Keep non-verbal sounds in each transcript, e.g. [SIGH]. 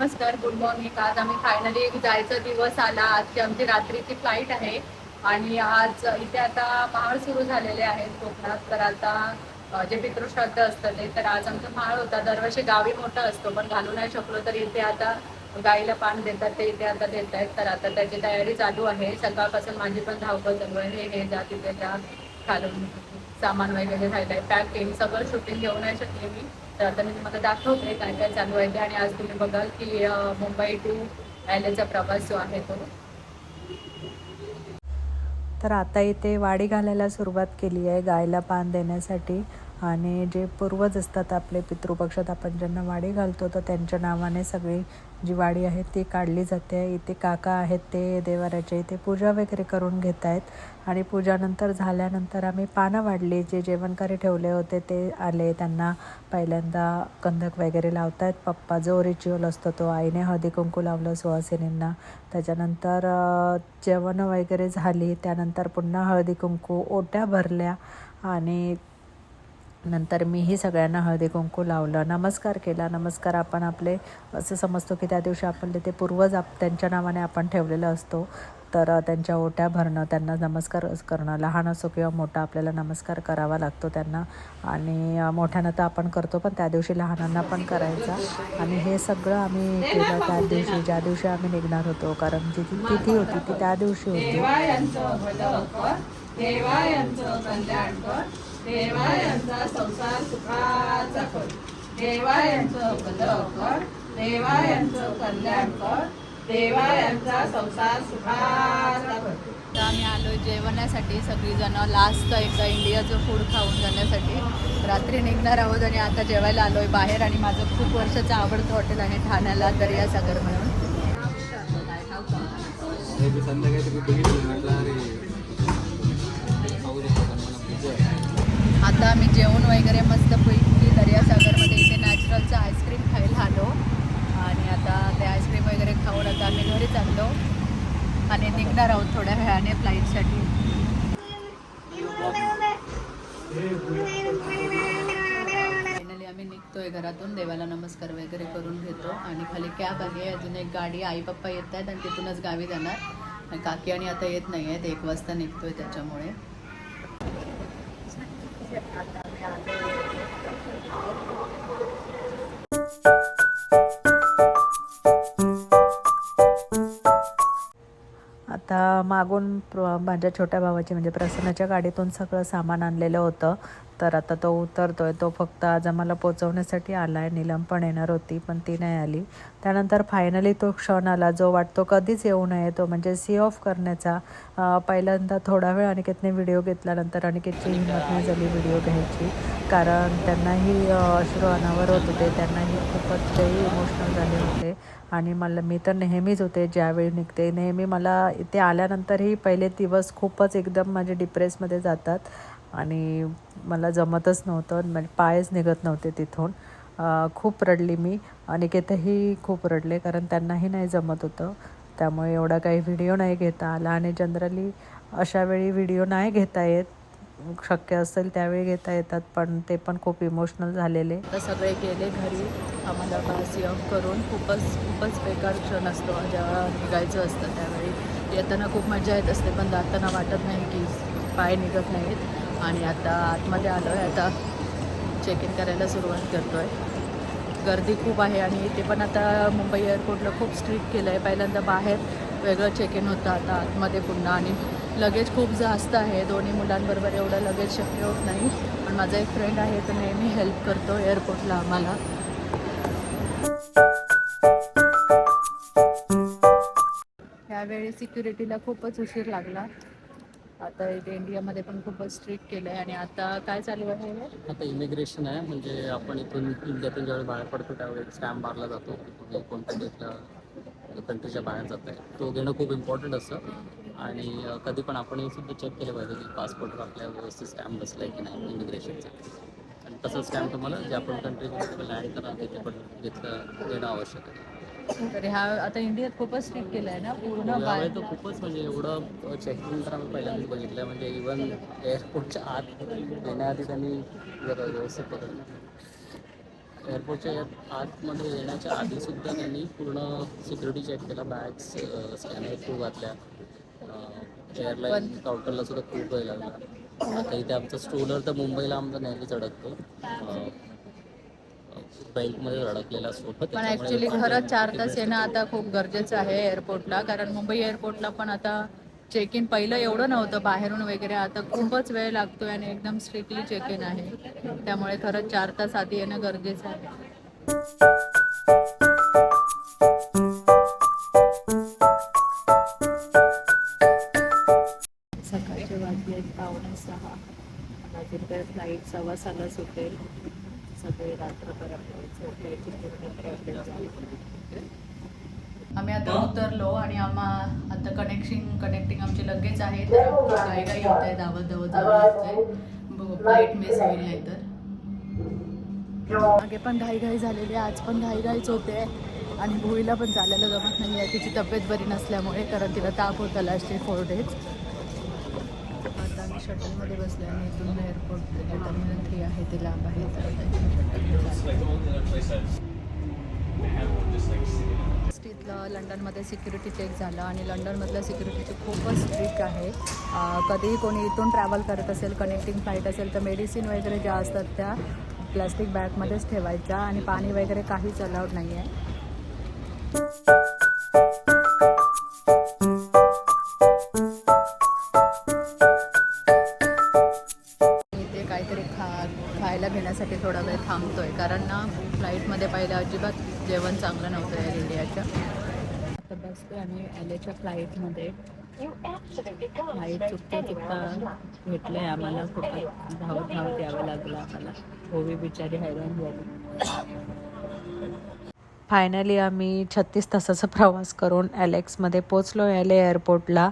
नमस्कार good morning आज आम्ही फायनली जायचा दिवस आला. आजची आमची रात्रीची फ्लाईट आहे. आणि आज इथे आता माळ सुरू झालेले आहेत कोकणात. तर आता जे पितृश्राद्ध असतं ते तर आज आमचा माळ होता. दरवर्षी गावी मोठा असतो पण घालू नाही शकलो तर इथे आता गाईला पान देतात. ते इथे आता देत आहेत तर आता त्याची तयारी चालू आहे. सकाळपासून माझी पण धावपळ चालू आहे. हे जा तिथे जा घालून सामान वगैरे राहिलं आहे पॅकिंग सगळं शूटिंग घेऊ नाही शकले मी. तर आता मी तुम्हाला दाखवते काय काय चालू आहे ते. आणि आज तुम्ही बघाल की मुंबई टू चा प्रवास जो आहे तो. तर आता इथे वाडी घालायला सुरुवात केली आहे गायला पान देण्यासाठी. आणि जे पूर्वज असतात आपले पितृपक्षात आपण ज्यांना वाडी घालतो तर त्यांच्या नावाने सगळी जी वाडी आहे ती काढली जाते. इथे काका आहेत ते देवाराचे इथे पूजा वगैरे करून घेत आहेत. आणि पूजानंतर झाल्यानंतर आम्ही पानं वाढली. जे जेवणकारी ठेवले होते ते आले. त्यांना पहिल्यांदा कंदक वगैरे लावतायत. पप्पा जो रिच्युअल असतो तो आईने हळदी कुंकू लावलं सुहासिनींना. त्याच्यानंतर जेवण वगैरे झाली. त्यानंतर पुन्हा हळदी कुंकू ओट्या भरल्या. आणि नंतर मीही सगळ्यांना हळदी कुंकू लावलं. नमस्कार केला. नमस्कार आपण आपले असं समजतो की त्या दिवशी आपले ते पूर्वज आप त्यांच्या नावाने आपण ठेवलेलं असतो. तर त्यांच्या ओट्या भरणं त्यांना नमस्कार करणं लहान असो किंवा मोठा आपल्याला नमस्कार करावा लागतो त्यांना. आणि मोठ्यानं तर आपण करतो पण त्या दिवशी लहानांना पण करायचा. आणि हे सगळं आम्ही केलं त्या दिवशी ज्या दिवशी आम्ही निघणार होतो. कारण जी ती तिथी होती ती त्या दिवशी होती. कर देवायांचा संसार सुखाचा कर देवायांचं भलं कर देवायांचं कल्याण कर देवायांचा संसार सुखाचा कर तर आम्ही आलो जेवणासाठी सगळीजण लास्ट एकदा इंडियाचं फूड खाऊन जाण्यासाठी. रात्री निघणार आहोत आणि आता जेवायला आलोय बाहेर आणि माझं खूप वर्षाचं आवडतं हॉटेल आहे ठाण्याला दर्यासागर म्हणून. आता आम्ही जेवण वगैरे मस्त पैकी दर्यासागरमध्ये इथे नॅचरलचं आईस्क्रीम खायला आलो. आणि आता ते आईस्क्रीम वगैरे खाऊन आता आम्ही घरी चाललो आणि निघणार आहोत थोड्या वेळाने फ्लाईटसाठी. फायनली आम्ही निघतोय घरातून देवाला नमस्कार वगैरे करून घेतो. आणि खाली कॅब आली आहे अजून एक गाडी आई पप्पा येत आहेत आणि तिथूनच गावी जाणार. काकी आणि आता येत नाही आहेत एक वाजता निघतोय त्याच्यामुळे. आता मागून प्र माझ्या छोट्या भावाची म्हणजे प्रसन्नाच्या गाडीतून सगळं सामान आणलेलं होतं. तर आता तो उतरतो आहे तो फक्त आज आम्हाला पोचवण्यासाठी आला आहे नीलम पण येणार होती पण ती नाही आली. त्यानंतर फायनली तो क्षण आला जो वाटतो कधीच येऊ नये तो म्हणजे सी ऑफ करण्याचा. पहिल्यांदा थोडा वेळ अनिकेतने व्हिडिओ घेतल्यानंतर अनिकेतची हिंमत नाही झाली व्हिडिओ घ्यायची. कारण त्यांनाही अश्रू अनावर होत होते. त्यांनाही खूपच ते इमोशनल झाले होते. आणि मला मी तर नेहमीच होते ज्यावेळी निघते. नेहमी मला इथे आल्यानंतरही पहिले दिवस खूपच एकदम माझे डिप्रेसमध्ये जातात. आणि मला जमतच नव्हतं म्हणजे पायच निघत नव्हते तिथून. खूप रडली मी. अनिकेतही खूप रडले कारण त्यांनाही नाही जमत होतं. त्यामुळे एवढा काही व्हिडिओ नाही घेता आला आणि जनरली अशा वेळी व्हिडिओ नाही घेता येत. शक्य असेल त्यावेळी घेता येतात पण ते पण खूप इमोशनल झालेले. तर सगळे गेले घरी. आम्हाला पास ऑफ करून खूपच खूपच बेकार क्षण असतो. जेव्हा निघायचं असतं त्यावेळी. येताना खूप मजा येत असते पण जाताना वाटत नाही की पाय निघत नाहीत. आणि आता आतमध्ये आलो आहे आता चेक इन करायला सुरुवात करतो आहे गर्दी खूप आहे आणि इथे पण आता मुंबई एअरपोर्टला खूप स्ट्रिक्ट केलं आहे पहिल्यांदा बाहेर वेगळं चेक इन होतं आता आतमध्ये पुन्हा. आणि लगेज खूप जास्त आहे. दोन्ही मुलांबरोबर एवढं लगेज शक्य होत नाही. पण माझा एक फ्रेंड आहे तो नेहमी हेल्प करतो एअरपोर्टला आम्हाला. यावेळी सिक्युरिटीला खूपच उशीर लागला. आता इथे इंडियामध्ये पण खूपच स्ट्रिक्ट केलं आहे आणि आता काय चालू आहे आता इमिग्रेशन आहे म्हणजे आपण इथून इंडियातून ज्यावेळी बाहेर पडतो त्यावेळी स्टॅम्प मारला जातो. की कोणत्या देशला कंट्रीच्या बाहेर जात आहे. तो घेणं खूप इम्पॉर्टंट असतं. आणि कधी पण आपण सुद्धा चेक केलं पाहिजे की पासपोर्टवर आपल्या व्यवस्थित स्टॅम्प बसला आहे की नाही इमिग्रेशनचा आणि तसं स्टॅम्प तुम्हाला जे आपण कंट्रीमध्ये लँड करा तिथे पण घेतलं देणं आवश्यक आहे. तर ह्या आता इंडियात खूपच स्ट्रिक्ट केलं आहे ना पूर्ण यावेळी बाहेर खूपच म्हणजे एवढं चेकिंग तर आम्ही पहिल्यांदाच बघितलं म्हणजे इवन एअरपोर्टच्या आत येण्याआधी त्यांनी व्यवस्थित पकडलं एअरपोर्टच्या आतमध्ये येण्याच्या आधी सुद्धा त्यांनी पूर्ण सिक्युरिटी चेक केला बॅग्स स्कॅनर थ्रू घातल्या. एअरलाईन काउंटरला सुद्धा खूप वेळ लागला. आता इथे आमचा स्टोलर तर मुंबईला आमचा नेहमीच अडकतो. अडकलेला पण ऍक्च्युली खरंच चार तास येणं आता खूप गरजेचं आहे एअरपोर्टला कारण मुंबई एअरपोर्टला पण आता चेक इन पहिलं एवढं नव्हतं. बाहेरून वगैरे आता खूपच वेळ लागतोय आणि एकदम स्ट्रिक्टली चेक इन आहे. त्यामुळे खरंच चार तास आधी येणं गरजेचं आहे. सकाळचे वाजले पावणे सहा. काय फ्लाईट सव्वा सहाला सुटेल आम्ही आता उतरलो आणि आम्हा आता कनेक्शन कनेक्टिंग आमची लगेच आहे तर काही काही होत आहे धावत धावत जावं फ्लाईट मिस होईल नाही तर मागे पण घाईघाई झालेली आहे आज पण घाईघाईच होते. आणि भुईला पण चालायला जमत नाही आहे तिची तब्येत बरी नसल्यामुळे कारण तिला ताप होता लास्टचे फोर डेज शटलमध्ये बसलो आणि इथून एअरपोर्ट टर्मिनल थ्री आहे ते लांब आहे. इथलं लंडनमध्ये सिक्युरिटी चेक झालं आणि लंडनमधलं सिक्युरिटीचे खूपच स्ट्रिक्ट आहे. कधीही कोणी इथून ट्रॅव्हल करत असेल कनेक्टिंग फ्लाईट असेल तर मेडिसिन वगैरे ज्या असतात त्या प्लॅस्टिक बॅगमध्येच ठेवायच्या आणि पाणी वगैरे काहीच अलाउड नाही आहे काहीतरी खा खायला घेण्यासाठी थोडा वेळ थांबतो आहे कारण ना फ्लाईटमध्ये पाहिलं अजिबात जेवण चांगलं नव्हतं एअर इंडियाच्या आता आहे आम्ही एलेच्या फ्लाईटमध्ये. फ्लाईट चुकता चुकता आहे आम्हाला खूप धावत धावत यावं लागलं आम्हाला. होवी बिचारी हैराण झाली. फायनली आम्ही छत्तीस तासाचा प्रवास करून ॲलेक्समध्ये पोचलो एल एअरपोर्टला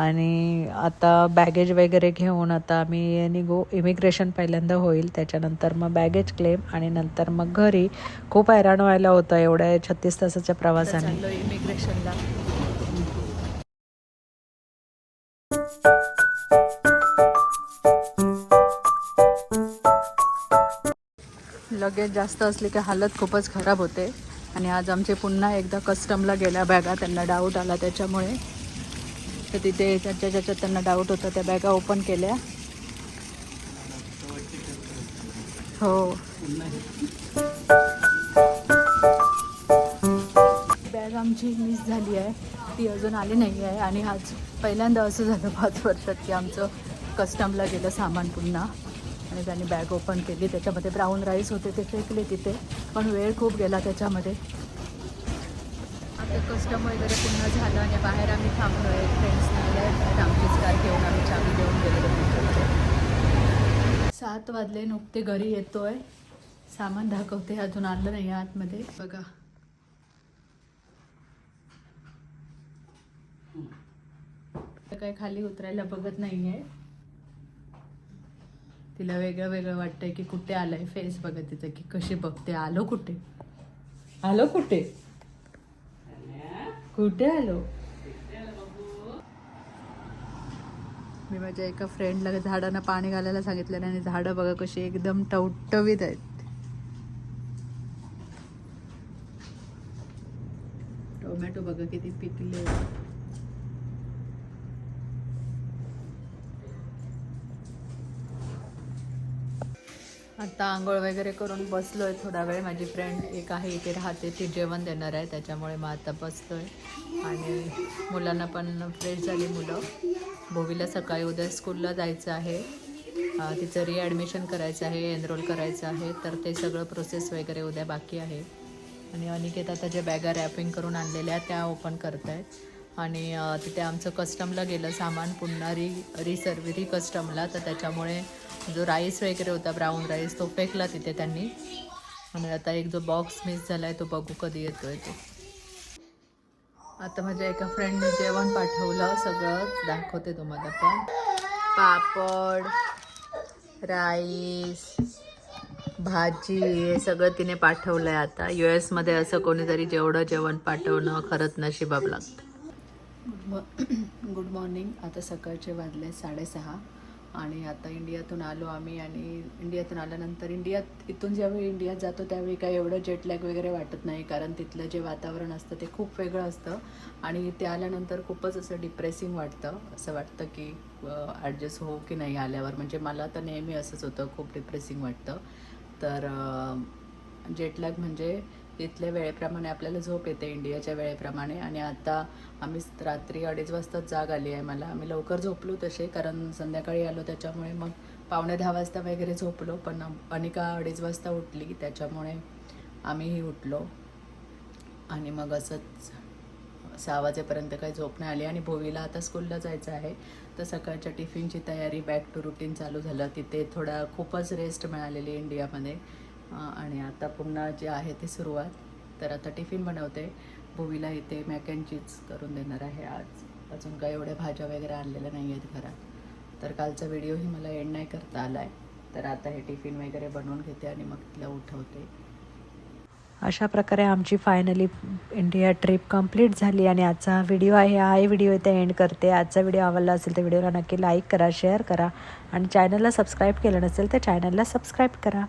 आणि आता बॅगेज वगैरे घेऊन आता आम्ही निघू. इमिग्रेशन पहिल्यांदा होईल. त्याच्यानंतर मग बॅगेज क्लेम आणि नंतर मग घरी. खूप हैराण व्हायला होतं एवढ्या छत्तीस तासाच्या प्रवासाने. इमिग्रेशनला लगेच जास्त असली की हालत खूपच खराब होते. आणि आज आमचे पुन्हा एकदा कस्टमला गेल्या बॅगा त्यांना डाऊट आला त्याच्यामुळे. तर तिथे ज्याच्या ज्याच्यात त्यांना डाऊट होता त्या बॅगा ओपन केल्या. हो. बॅग आमची मिस झाली आहे. ती अजून आली नाही आहे. आणि आज पहिल्यांदा असं झालं पाच वर्षात की आमचं कस्टमला गेलं सामान पुन्हा. आणि त्यांनी बॅग ओपन केली. त्याच्यामध्ये ब्राऊन राईस होते ते फेकले तिथे. पण वेळ खूप गेला त्याच्यामध्ये. आता कस्टम वगैरे पुन्हा झालं आणि बाहेर आम्ही थांबलो आहे फ्रेंड्स आले आहेत. आमचीच कार घेऊन आम्ही चावी देऊन गेलेलो सात वाजले नुकते घरी येतोय. सामान दाखवते अजून आणलं नाही आहे आतमध्ये. बघा. काय खाली उतरायला बघत नाही आहे तिला वेगळं वेगळं वाटतंय की कुठे आलंय फेस बघत तिचं की कशी बघते आलो कुठे? आलो कुठे? कुठे आलो? मी माझ्या एका फ्रेंडला झाडांना पाणी घालायला सांगितलं आणि झाडं बघा कशी एकदम टवटवीत आहेत. टोमॅटो बघा किती पिकले. आता आंघोळ वगैरे करून बसलो आहे थोडा वेळ. माझी फ्रेंड एक आहे इथे राहते. ती जेवण देणार आहे. त्याच्यामुळे मग आता बसलो आहे आणि मुलांना पण फ्रेश झाली मुलं. भोवीला सकाळी उद्या स्कूलला जायचं आहे. तिचं रिॲडमिशन करायचं आहे एनरोल करायचं आहे. तर ते सगळं प्रोसेस वगैरे उद्या बाकी आहे. आणि अनिकेत आता ज्या बॅगा रॅपिंग करून आणलेल्या त्या ओपन करत आहेत आणि तिथे आमचं कस्टमला गेलं सामान. पुन्हा री रिसर्व कस्टमला तर त्याच्यामुळे जो राईस वगैरे होता ब्राऊन राईस तो फेकला तिथे त्यांनी. आणि आता एक जो बॉक्स मिस झाला आहे तो बघू कधी येतोय तो. आता माझ्या एका फ्रेंडने जेवण पाठवलं सगळं दाखवते तुम्हाला पण. पापड राईस भाजी हे सगळं तिने पाठवलं आहे आता. यू एसमध्ये असं कोणीतरी जेवढं जेवण पाठवणं खरंच नशिबाब लागतं. गुड मॉर्निंग [COUGHS] आता सकाळचे वाजले साडेसहा. आणि आता इंडियातून आलो आम्ही आणि इंडियातून आल्यानंतर इंडियात इथून ज्यावेळी इंडियात जातो त्यावेळी काय एवढं जेट लॅग वगैरे वाटत नाही कारण तिथलं जे वातावरण असतं ते खूप वेगळं असतं. आणि इथे आल्यानंतर खूपच असं डिप्रेसिंग वाटतं. असं वाटतं की ॲडजस्ट हो की नाही आल्यावर. म्हणजे मला तर नेहमी असंच होतं खूप डिप्रेसिंग वाटतं. तर जेटलॅग म्हणजे तिथल्या वेळेप्रमाणे आपल्याला झोप येते इंडियाच्या वेळेप्रमाणे. आणि आता आम्ही रात्री अडीच वाजताच जाग आली आहे मला. आम्ही लवकर झोपलो तसे कारण संध्याकाळी आलो त्याच्यामुळे मग पावणे दहा वाजता वगैरे झोपलो. पण अनिका अडीच वाजता उठली त्याच्यामुळे आम्हीही उठलो. आणि मग असंच सहा वाजेपर्यंत काही झोप नाही आली. आणि भोवीला आता स्कूलला जायचं आहे. तर सकाळच्या टिफिनची तयारी बॅक टू रुटीन चालू झालं. तिथे थोडा खूपच रेस्ट मिळालेली इंडियामध्ये. आणि आता पुन्हा जे आहे ते सुरुवात. तर आता टिफिन बनवते. भोवीला इथे मॅक अँड चीज करून देणार आहे आज. अजून काय एवढ्या भाज्या वगैरे आणलेल्या नाही आहेत घरात. तर कालचा व्हिडिओही मला एंड नाही करता आला आहे तर आता हे टिफिन वगैरे बनवून घेते आणि मग तिला उठवते. अशा प्रकारे आमची फायनली इंडिया ट्रिप कंप्लीट झाली आणि आजचा हा व्हिडिओ आहे. हा व्हिडिओ इथे एंड करते. आजचा व्हिडिओ आवडला असेल तर व्हिडिओला नक्की लाईक करा शेअर करा आणि चॅनलला सबस्क्राईब केलं नसेल तर चॅनलला सबस्क्राईब करा.